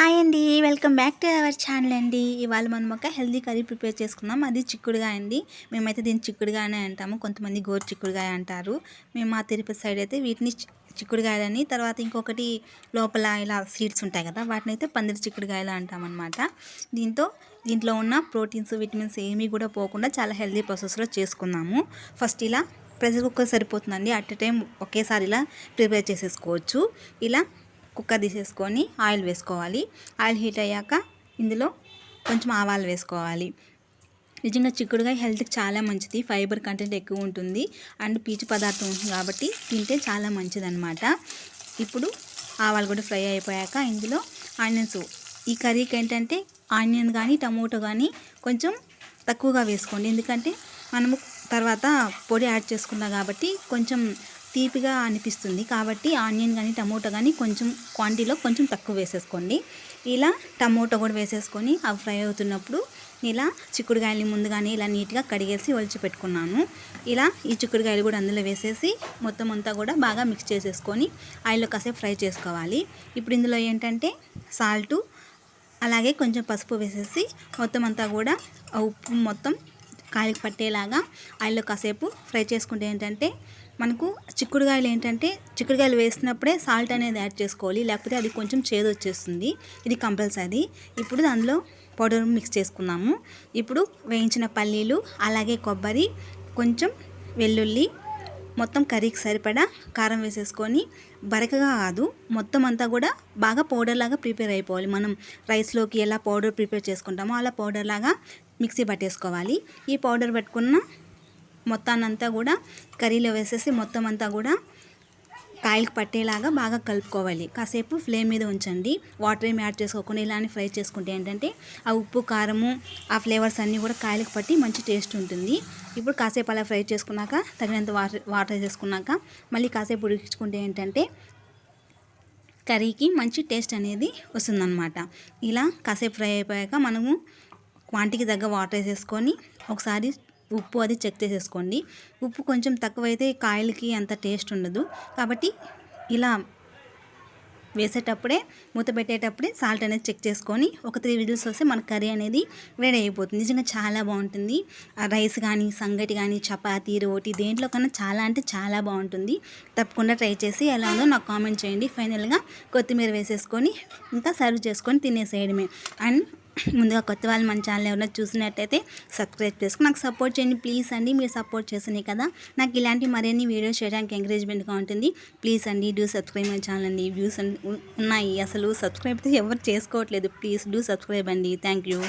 Hi అండి. Welcome back to our channel అండి. ఇవాళ మనం ఒక హెల్దీ కర్రీ ప్రిపేర్ చేసుకున్నాం అది చిక్కుడుగా అండి. మేమైతే దీన్ని చిక్కుడుగానే అంటాము. కొంతమంది గోరు చిక్కుడుగాయ అంటారు. మేము మా తిరుపతి సైడ్ అయితే వీటిని చి- చిక్కుడుగాయలని తర్వాత ఇంకొకటి లోపల ఇలా సీడ్స్ ఉంటాయి కదా వాటిని అయితే పందిరి చిక్కుడుగాయలు అంటామన్నమాట. దీంతో దీంట్లో ఉన్న ప్రోటీన్స్ విటమిన్స్ ఏమీ కూడా పోకుండా చాలా హెల్దీ ప్రాసెస్లో చేసుకున్నాము ఫస్ట్ ఇలా ప్రెషర్ కుక్కర్ సరిపోతుందండి. అట్ టైం ఒకేసారి ఇలా ప్రిపేర్ చేసేసుకోవచ్చు. ఇలా కుక్కర్ తీసేసుకొని ఆయిల్ వేసుకోవాలి. ఆయిల్ హీట్ అయ్యాక ఇందులో కొంచెం ఆవాలు వేసుకోవాలి. నిజంగా చిక్కుడుగా హెల్త్కి చాలా మంచిది. ఫైబర్ కంటెంట్ ఎక్కువ ఉంటుంది. అండ్ పీచు పదార్థం ఉంటుంది కాబట్టి తింటే చాలా మంచిదన్నమాట. ఇప్పుడు ఆవాలు కూడా ఫ్రై అయిపోయాక ఇందులో ఆనియన్స్. ఈ కర్రీకి ఏంటంటే ఆనియన్ కానీ టమోటో కానీ కొంచెం తక్కువగా వేసుకోండి. ఎందుకంటే మనము తర్వాత పొడి యాడ్ చేసుకున్నాం కాబట్టి కొంచెం తీపిగా అనిపిస్తుంది. కాబట్టి ఆనియన్ కానీ టమోటో కానీ కొంచెం క్వాంటిటీలో కొంచెం తక్కువ వేసేసుకోండి. ఇలా టమోటో కూడా వేసేసుకొని అవి ఫ్రై అవుతున్నప్పుడు ఇలా చిక్కుడుకాయలు ముందుగానే ఇలా నీట్గా కడిగేసి ఒలిచి పెట్టుకున్నాను. ఇలా ఈ చిక్కుడుకాయలు కూడా అందులో వేసేసి మొత్తం అంతా కూడా బాగా మిక్స్ చేసేసుకొని ఆయిల్లో కాసేపు ఫ్రై చేసుకోవాలి. ఇప్పుడు ఇందులో ఏంటంటే సాల్టు అలాగే కొంచెం పసుపు వేసేసి మొత్తం అంతా కూడా ఆ ఉప్పు మొత్తం కాయలకు పట్టేలాగా ఆయిల్లో కాసేపు ఫ్రై చేసుకుంటే ఏంటంటే మనకు చిక్కుడుగాయలు ఏంటంటే చిక్కుడుగాయలు వేసినప్పుడే సాల్ట్ అనేది యాడ్ చేసుకోవాలి. లేకపోతే అది కొంచెం చేదు వచ్చేస్తుంది. ఇది కంపల్సరీ ఇప్పుడు దానిలో పౌడర్ మిక్స్ చేసుకున్నాము ఇప్పుడు వేయించిన పల్లీలు అలాగే కొబ్బరి కొంచెం వెల్లుల్లి మొత్తం కర్రీకి సరిపడా కారం వేసేసుకొని బరకగా కాదు మొత్తం అంతా కూడా బాగా పౌడర్ లాగా ప్రిపేర్ అయిపోవాలి. మనం రైస్లోకి ఎలా పౌడర్ ప్రిపేర్ చేసుకుంటామో అలా పౌడర్ లాగా మిక్సీ పట్టేసుకోవాలి. ఈ పౌడర్ పట్టుకున్న మొత్తాన్నంతా కూడా కర్రీలో వేసేసి మొత్తం అంతా కూడా కాయలకు పట్టేలాగా బాగా కలుపుకోవాలి. కాసేపు ఫ్లేమ్ మీద ఉంచండి. వాటర్ ఏమి యాడ్ చేసుకోకుండా ఇలానే ఫ్రై చేసుకుంటే ఏంటంటే ఆ ఉప్పు కారము ఆ ఫ్లేవర్స్ అన్నీ కూడా కాయలకు పట్టి మంచి టేస్ట్ ఉంటుంది. ఇప్పుడు కాసేపు అలా ఫ్రై చేసుకున్నాక తగినంత వాటర్ వాటర్ చేసుకున్నాక మళ్ళీ కాసేపు ఉడికించుకుంటే ఏంటంటే కర్రీకి మంచి టేస్ట్ అనేది వస్తుందన్నమాట. ఇలా కాసేపు ఫ్రై అయిపోయాక మనము క్వాంటిటీకి తగ్గ వాటర్ వేసేసుకొని ఒకసారి ఉప్పు అది చెక్ చేసేసుకోండి. ఉప్పు కొంచెం తక్కువైతే కాయలకి అంత టేస్ట్ ఉండదు. కాబట్టి ఇలా వేసేటప్పుడే మూత పెట్టేటప్పుడే సాల్ట్ అనేది చెక్ చేసుకొని ఒక త్రీ విజిల్స్ వస్తే మన కర్రీ అనేది రెడీ అయిపోతుంది. నిజంగా చాలా బాగుంటుంది. రైస్ కానీ సంగటి కానీ చపాతీ రోటీ దేంట్లో కన్నా చాలా అంటే చాలా బాగుంటుంది. తప్పకుండా ట్రై చేసి ఎలా ఉందో నాకు కామెంట్ చేయండి. ఫైనల్గా కొత్తిమీర వేసేసుకొని ఇంకా సర్వ్ చేసుకొని తినేసేయడమే. అండ్ ముందుగా కొత్త వాళ్ళు మన ఛానల్ ఎవరైనా చూసినట్టయితే సబ్స్క్రైబ్ చేసుకుని నాకు సపోర్ట్ చేయండి ప్లీజ్ అండి. మీరు సపోర్ట్ చేసినాయి కదా నాకు ఇలాంటి మరిన్ని వీడియోస్ చేయడానికి ఎంకరేజ్మెంట్గా ఉంటుంది. ప్లీజ్ అండి డూ సబ్స్క్రైబ్ మై ఛానల్ అండి. వ్యూస్ ఉన్నాయి. అసలు సబ్స్క్రైబ్ అయితే ఎవరు చేసుకోవట్లేదు. ప్లీజ్ డూ సబ్స్క్రైబ్ అండి. Thank you.